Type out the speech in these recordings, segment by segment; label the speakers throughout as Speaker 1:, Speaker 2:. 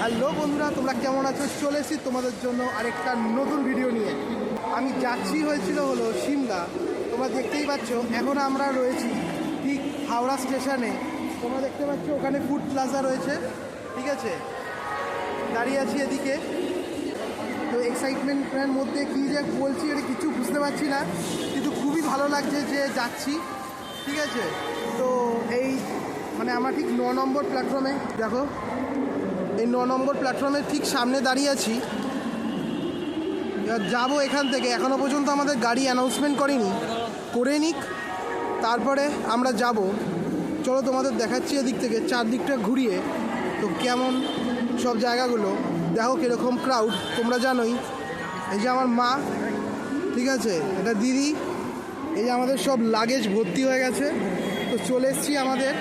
Speaker 1: Hello বন্ধুরা, তোমরা কেমন আছো? চলে এসেছি তোমাদের জন্য আরেকটা নতুন ভিডিও নিয়ে। আমি যাচ্ছি হয়েছিল হলো সিমলা। তোমরা দেখতেই পাচ্ছ, এখন আমরা রয়েছি ঠিক হাওড়া স্টেশনে। তোমরা দেখতে পাচ্ছ, ওখানে ফুড প্লাজা রয়েছে, ঠিক আছে? দাঁড়িয়ে আছি এদিকে। তো এক্সাইটমেন্টের মধ্যে কী যে বলছি এটা কিছু বুঝতে পারছি না, কিন্তু খুবই ভালো লাগছে যে যাচ্ছি, ঠিক আছে? তো এই মানে আমরা ঠিক ন নম্বর প্ল্যাটফর্মে দেখো, এই ন নম্বর প্ল্যাটফর্মের ঠিক সামনে দাঁড়িয়ে আছি। যাব এখান থেকে এখনও পর্যন্ত আমাদের গাড়ি অ্যানাউন্সমেন্ট করেনি। করে নিক, তারপরে আমরা যাব। চলো তোমাদের দেখাচ্ছি এদিক থেকে, চারদিকটা ঘুরিয়ে। তো কেমন সব জায়গাগুলো, দেখো কীরকম ক্রাউড তোমরা জানোই। এই যে আমার মা, ঠিক আছে? এটা দিদি। এই যে আমাদের সব লাগেজ ভর্তি হয়ে গেছে। তো চলে এসছি আমাদের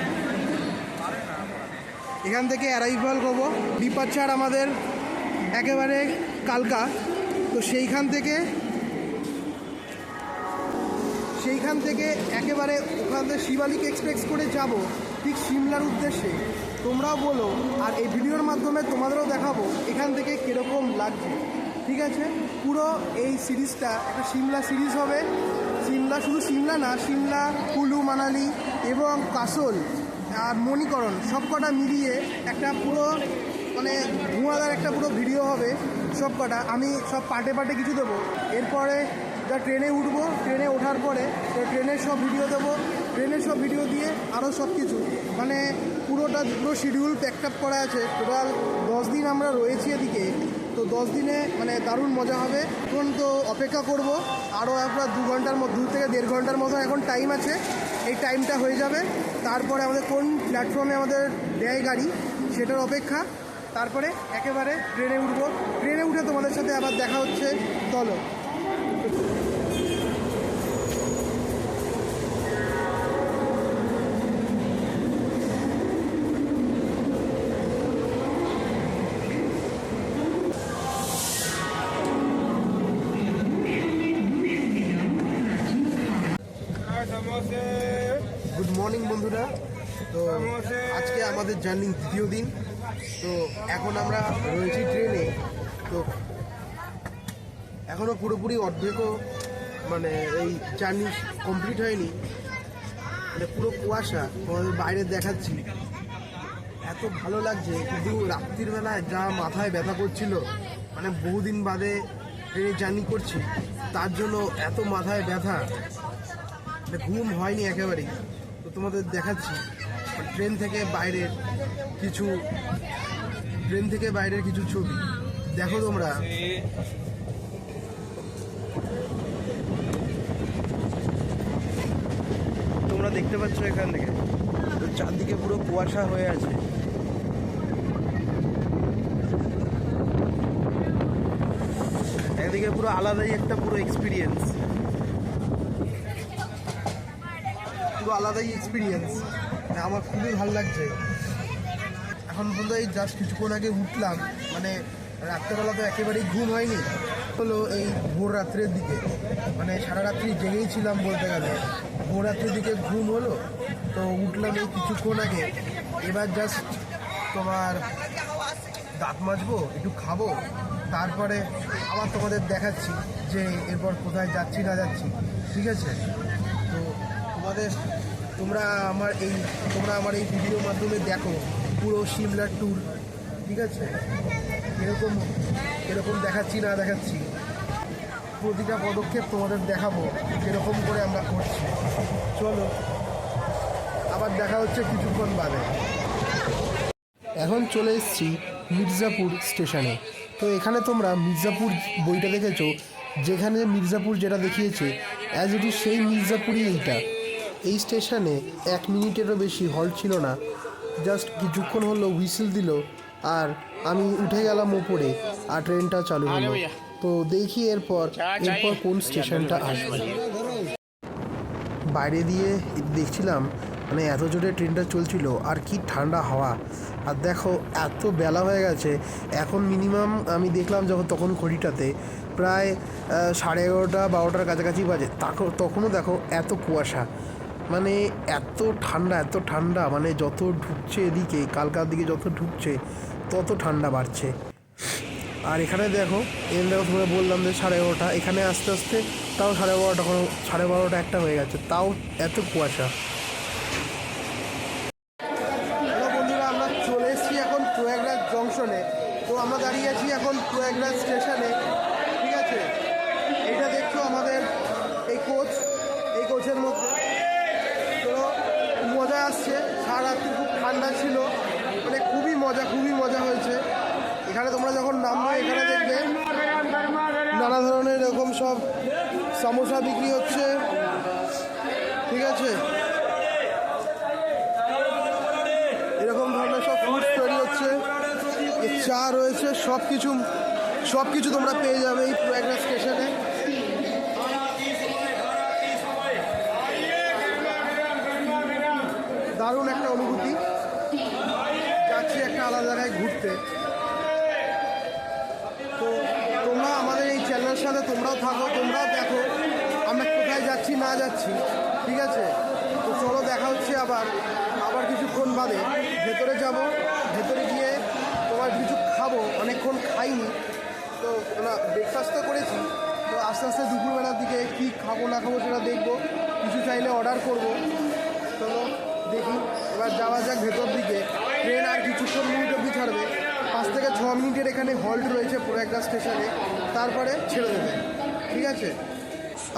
Speaker 1: এখান থেকে অ্যারাইভাল করব। ডিপার্চার আমাদের একেবারে কালকা। তো সেইখান থেকে সেইখান থেকে একেবারে ওখান থেকে শিবালিক এক্সপ্রেস করে যাব, ঠিক সিমলার উদ্দেশ্যে। তোমরাও বলো, আর এই ভিডিওর মাধ্যমে তোমাদেরও দেখাবো এখান থেকে কীরকম লাগছে। ঠিক আছে? পুরো এই সিরিজটা, একটা সিমলা সিরিজ হবে। সিমলা শুধু সিমলা না, সিমলা, কুলু, মানালি এবং কাসল। আর মণিকরণ সব কটা মিলিয়ে একটা পুরো মানে ধোঁয়াদার একটা পুরো ভিডিও হবে সব কটা আমি সব পার্টে পার্টে কিছু দেবো। এরপরে যা ট্রেনে উঠবো, ট্রেনে ওঠার পরে ট্রেনের সব ভিডিও দেবো। ট্রেনের সব ভিডিও দিয়ে আরও সব কিছু মানে পুরোটা, পুরো শিডিউল প্যাকড আপ করা আছে। টোটাল দশ দিন আমরা রয়েছি এদিকে। তো দশ দিনে মানে দারুণ মজা হবে। এখন তো অপেক্ষা করব। আরও আপনার দু ঘণ্টার মতো দু থেকে দেড় ঘণ্টার মতো এখন টাইম আছে। এই টাইমটা হয়ে যাবে। তারপরে আমাদের কোন প্ল্যাটফর্মে আমাদের দেয় গাড়ি, সেটার অপেক্ষা। তারপরে একেবারে ট্রেনে উঠবো। ট্রেনে উঠে তোমাদের সাথে আবার দেখা হচ্ছে চলো তো আজকে আমাদের জার্নি দ্বিতীয় দিন। তো এখন আমরা রয়েছি ট্রেনে। তো এখনও পুরোপুরি অর্ধেকও মানে এই জার্নি কমপ্লিট হয়নি। মানে পুরো কুয়াশা, তোমাদের বাইরে দেখাচ্ছি। এত ভালো লাগছে, কিন্তু রাত্রির বেলায় যা মাথায় ব্যথা করছিল মানে বহুদিন বাদে ট্রেনে জার্নি করছি, তার জন্য এত মাথায় ব্যথা। মানে ঘুম হয়নি একেবারেই। তো তোমাদের দেখাচ্ছি। ট্রেন থেকে বাইরের কিছু, ট্রেন থেকে বাইরের কিছু ছবি। দেখো তোমরা। তোমরা দেখতে পাচ্ছ এখান থেকে। চারদিকে পুরো কুয়াশা হয়ে আছে। একদিকে পুরো আলাদাই একটা পুরো এক্সপিরিয়েন্স পুরো আলাদাই এক্সপিরিয়েন্স আমার খুবই ভালো লাগছে। এখন পর্যন্ত এই জাস্ট কিছুক্ষণ আগে উঠলাম মানে রাত্রেবেলা তো একেবারেই ঘুম হয়নি। হলো এই ভোর রাত্রের দিকে মানে সারা রাত্রি জেগেই ছিলাম বলতে গেলে। ভোর রাত্রের দিকে ঘুম হলো, তো উঠলাম এই কিছুক্ষণ আগে। এবার জাস্ট তোমার দাঁত মাজবো, একটু খাব, তারপরে আবার তোমাদের দেখাচ্ছি যে এরপর কোথায় যাচ্ছি, না যাচ্ছি, ঠিক আছে? তো তোমাদের তোমরা আমার এই, তোমরা আমার এই ভিডিওর মাধ্যমে দেখো পুরো সিমলার ট্যুর ঠিক আছে? এরকম এরকম দেখাচ্ছি, না দেখাচ্ছি। প্রতিটা পদক্ষেপ তোমাদের দেখাবো, এরকম করে আমরা করছি। চলো, আবার দেখা হচ্ছে কিছুক্ষণ বাদে। এখন চলে এসেছি মির্জাপুর স্টেশনে। তো এখানে তোমরা মির্জাপুর বইটা দেখেছ, যেখানে মির্জাপুর যেটা দেখিয়েছে অ্যাজ ইট ইজ সেই মির্জাপুরই এইটা। এই স্টেশনে এক মিনিটেরও বেশি হল্ট ছিল না। জাস্ট কিছুক্ষণ হলো হুইসেল দিল আর আমি উঠে গেলাম ওপরে আর ট্রেনটা চালু হলো। তো দেখি এরপর এরপর কোন স্টেশনটা আসবে। বাইরে দিয়ে দেখছিলাম মানে এত জোরে ট্রেনটা চলছিল আর কি ঠান্ডা হাওয়া। আর দেখো এত বেলা হয়ে গেছে। এখন মিনিমাম আমি দেখলাম যখন তখন ঘড়িটাতে প্রায় সাড়ে এগারোটা বারোটার কাছাকাছি বাজে। তখনও দেখো এত কুয়াশা। মানে এত ঠান্ডা এত ঠান্ডা মানে যত ঢুকছে এদিকে, কালকার দিকে যত ঢুকছে, তত ঠান্ডা বাড়ছে। আর এখানে দেখো এখানে দেখো তোমরা বললাম যে সাড়ে এগারোটা, এখানে আস্তে আস্তে তাও সাড়ে বারোটা কোনো, সাড়ে বারোটা একটা হয়ে গেছে, তাও এত কুয়াশা। বন্ধুরা, আমরা চলে এসেছি এখন প্রয়াগরাজ জংশনে। তো আমরা দাঁড়িয়ে আছি এখন প্রয়াগরাজ স্টেশনে, ঠিক আছে? এইটা দেখছ আমাদের এই কোচ, এই কোচের মধ্যে। মজা আসছে সারা রাত্রি খুব ঠান্ডা ছিল মানে খুবই মজা খুবই মজা হয়েছে। এখানে তোমরা যখন নামবে, এখানে দেখবে নানা ধরনের এরকম সব সমোসা বিক্রি হচ্ছে। ঠিক আছে? এরকম ধরনের সব ফুড তৈরি হচ্ছে। চা রয়েছে সব কিছু সব কিছু তোমরা পেয়ে যাবে এই প্রয়াগরাজ স্টেশনে দারুণ একটা অনুভূতি যাচ্ছি একটা আলাদা ঘুরতে তো তোমরা আমাদের এই চ্যানেলের সাথে তোমরাও থাকো, তোমরাও দেখো আমরা কোথায় যাচ্ছি, না যাচ্ছি, ঠিক আছে? তো চলো দেখা হচ্ছে আবার আবার কিছুক্ষণ বাদে। ভেতরে যাব, ভেতরে গিয়ে তোমার কিছু খাব, অনেকক্ষণ খাইনি। তো না ব্রেকফাস্ট তো করেছি, তো আস্তে আস্তে দুপুরবেলার দিকে কী খাব, না খাব সেটা দেখব, কিছু চাইলে অর্ডার করব। চলো দেখি, এবার যাওয়া যাক ভেতর দিকে। ট্রেন আর কিছুক্ষণ মিনিট অবধি ছাড়বে। পাঁচ থেকে ছ মিনিটের এখানে হল্ট রয়েছে প্রয়াগরাজ স্টেশনে। তারপরে ছেড়ে দেবে। ঠিক আছে?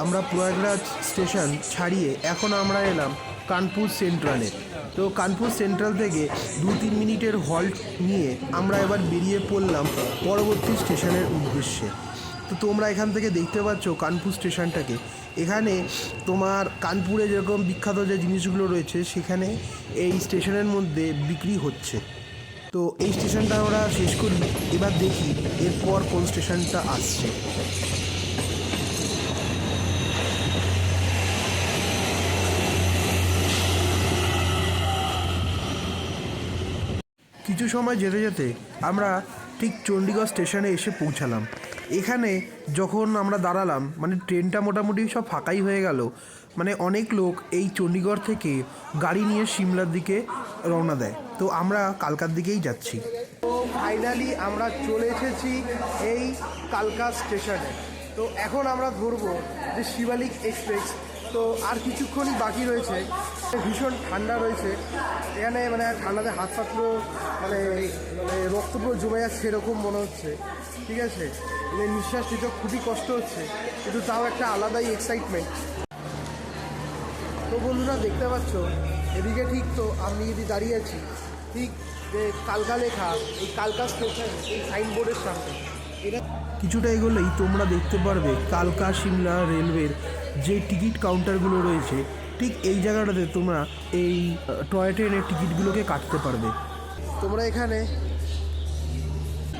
Speaker 1: আমরা প্রয়াগরাজ স্টেশন ছাড়িয়ে এখন আমরা এলাম কানপুর সেন্ট্রালে। তো কানপুর সেন্ট্রাল থেকে দু তিন মিনিটের হল্ট নিয়ে আমরা এবার বেরিয়ে পড়লাম পরবর্তী স্টেশনের উদ্দেশ্যে। তো তোমরা এখান থেকে দেখতে পাচ্ছ কানপুর স্টেশনটাকে। এখানে তোমার কানপুরে যেরকম বিখ্যাত যে জিনিসগুলো রয়েছে, সেখানে এই স্টেশনের মধ্যে বিক্রি হচ্ছে। তো এই স্টেশনটা আমরা শেষ করি, এবার দেখি এরপর কোন স্টেশনটা আসছে। কিছু সময় যেতে যেতে আমরা ঠিক চণ্ডীগড় স্টেশনে এসে পৌঁছালাম। এখানে যখন আমরা দাঁড়ালাম মানে ট্রেনটা মোটামুটি সব ফাঁকাই হয়ে গেল মানে অনেক লোক এই চণ্ডীগড় থেকে গাড়ি নিয়ে সিমলার দিকে রওনা দেয়। তো আমরা কালকার দিকেই যাচ্ছি। তো ফাইনালি আমরা চলে এসেছি এই কালকা স্টেশনে। তো এখন আমরা ধরবো যে শিবালিক এক্সপ্রেস। তো আর কিছুক্ষণই বাকি রয়েছে। ভীষণ ঠান্ডা রয়েছে। এখানে মানে ঠান্ডাতে হাত পা পুরো মানে মানে রক্ত জমে যাচ্ছে এরকম মনে হচ্ছে। ঠিক আছে? মানে নিঃশ্বাস নিতে খুবই কষ্ট হচ্ছে, কিন্তু তাও একটা আলাদাই এক্সাইটমেন্ট তো বন্ধুরা, দেখতে পাচ্ছ? এদিকে ঠিক তো আমি যদি দাঁড়িয়ে আছি। ঠিক যে কালকা লেখা, এই কালকা স্টেশন এই সাইনবোর্ডের সামনে। এটা কিছুটা এগোলেই তোমরা দেখতে পারবে কালকা সিমলা রেলওয়ের যে টিকিট কাউন্টারগুলো রয়েছে, ঠিক এই জায়গাটাতে তোমরা এই টয় ট্রেনের টিকিটগুলোকে কাটতে পারবে। তোমরা এখানে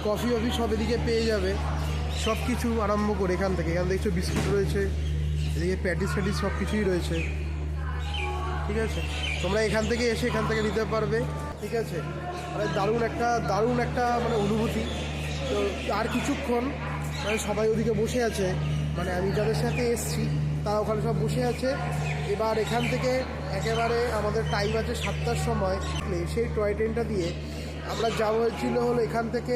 Speaker 1: কফি অফি সব এদিকে পেয়ে যাবে। সব কিছু আরম্ভ করে এখান থেকে। এখানে দেখছ বিস্কুট রয়েছে, এদিকে প্যাটিস ফ্যাটিস সব কিছুই রয়েছে। ঠিক আছে? তোমরা এখান থেকে এসে এখান থেকে নিতে পারবে। ঠিক আছে? মানে দারুণ একটা দারুণ একটা মানে অনুভূতি। তো আর কিছুক্ষণ মানে সবাই ওদিকে বসে আছে। মানে আমি যাদের সাথে এসছি, তারা ওখানে সব বসে আছে। এবার এখান থেকে একেবারে আমাদের টাইম আছে সাতটার সময়। সেই টয় ট্রেনটা দিয়ে আমরা যাওয়া হয়েছিল হলো এখান থেকে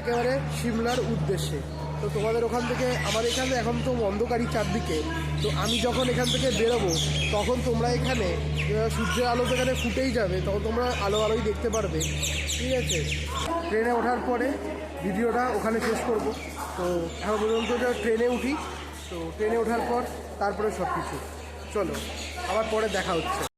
Speaker 1: একেবারে সিমলার উদ্দেশ্যে। তো তোমাদের ওখান থেকে আমার এখানে এখন তো অন্ধকারই চারদিকে। তো আমি যখন এখান থেকে বেরোবো, তখন তোমরা এখানে সূর্যের আলো এখানে ফুটেই যাবে, তখন তোমরা আলো আলোই দেখতে পারবে। ঠিক আছে? ট্রেনে ওঠার পরে ভিডিওটা ওখানে শেষ করব। তো এখন পর্যন্ত ট্রেনে উঠি। তো ট্রেনে ওঠার পর তারপরে সব কিছু চলো, আবার পরে দেখা হচ্ছে।